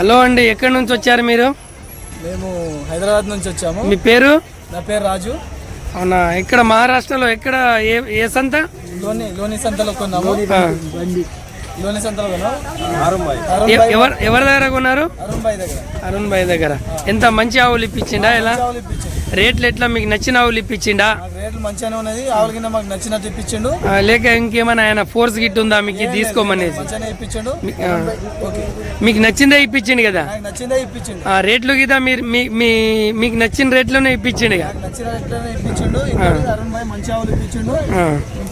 Hello అండి ఎక్కడి నుంచి వచ్చారు మీరు? మేము హైదరాబాద్ నుంచి వచ్చాము. మీ పేరు? నా పేరు రాజు. అవునా ఇక్కడ మహారాష్ట్రలో ఎక్కడ ఏ ఏ సంత? లోని లోని సంతలో కొన్నాము. లోని సంతలో కొన్నాము. ఎవరు ఎవరి దగ్గర కొన్నారు? అరుణ్ భాయ్ దగ్గర. అరుణ్ భాయ్ దగ్గర. ఎంత మంచి ఆవులు ఇప్పించిండా ఎలా ఇప్పించిండు. రేట్లు ఎట్లా మీకు నచ్చిన ఆవులు ఇప్పించిండా? రేట్లు మంచిగానే ఉన్నది ఆవుల కింద మాకు నచ్చినట్టు ఇప్పించిండు. లేక ఇంకేమైనా ఆయన ఫోర్స్ గిట్ ఉందా మీకు తీసుకోమనేసి? ఇప్పించిండు. మీకు నచ్చిందే ఇప్పించిండు కదా? నచ్చిందే ఇప్పించిండు. ఆ రేట్లు గిదా మీరు మీ మీకు నచ్చిన రేట్లోనే ఇప్పించిండు ఇప్పించిండు. మంచి ఆవులు ఇప్పించిండు.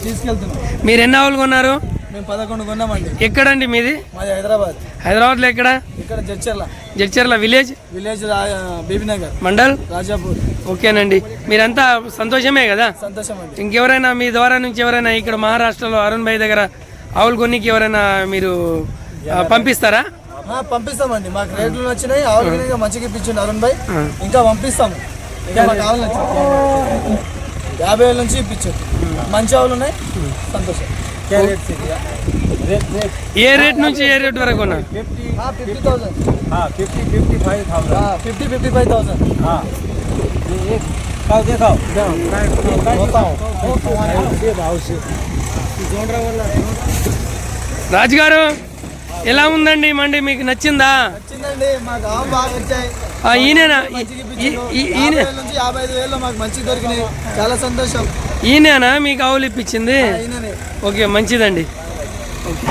తీసుకెళ్తున్నాం. మీరు ఎన్ని ఆవులు కొన్నారు? మేము పదకొండు కొన్నామండి. ఎక్కడండి మీది? మాది హైదరాబాద్. హైదరాబాద్లో ఎక్కడ? ఇక్కడ జడ్చర్ల. జడ్చర్ల విలేజ్? విలేజ్ బీబీనగర్. మండల్? రాజాపూర్. ఓకేనండి. మీరంతా సంతోషమే కదా? సంతోషం ఇంకెవరైనా మీ ద్వారా నుంచి ఎవరైనా ఇక్కడ మహారాష్ట్రలో అరుణ్ భాయ్ దగ్గర ఆవులు కొన్నికి ఎవరైనా మీరు పంపిస్తారా? పంపిస్తామండి. మాకు రేట్లు నచ్చినాయి ఆవులు మంచిగా ఇప్పించండి అరుణ్ భాయ్. ఇంకా పంపిస్తాము. ఇంకా మాకు ఆవులు యాభై వేల నుంచి ఇప్పించారు. మంచి ఆవులు ఉన్నాయి. సంతోషం. ఏ రేట్ నుంచి ఏ రేట్ వరకు ఉన్నారు fifty thousand fifty fifty five thousand fifty fifty five thousand हाँ खाओ देखाओ రాజుగారు ఎలా ఉందండి మండి మీకు నచ్చిందా వచ్చిందండి మాకు ఆవు బాగా వచ్చాయి ఆ, ఈయనేనా ఈ- మంచిగా ఈ- ఇప్పించారు ఈ- యాభై ఈయన వేల నుంచి యాభై ఐదు వేలు మాకు మంచి దొరికినాయి చాలా సంతోషం ఈయనేనా మీకు ఆవులు ఇప్పించింది అయిననే ఓకే మంచిదండి ఓకే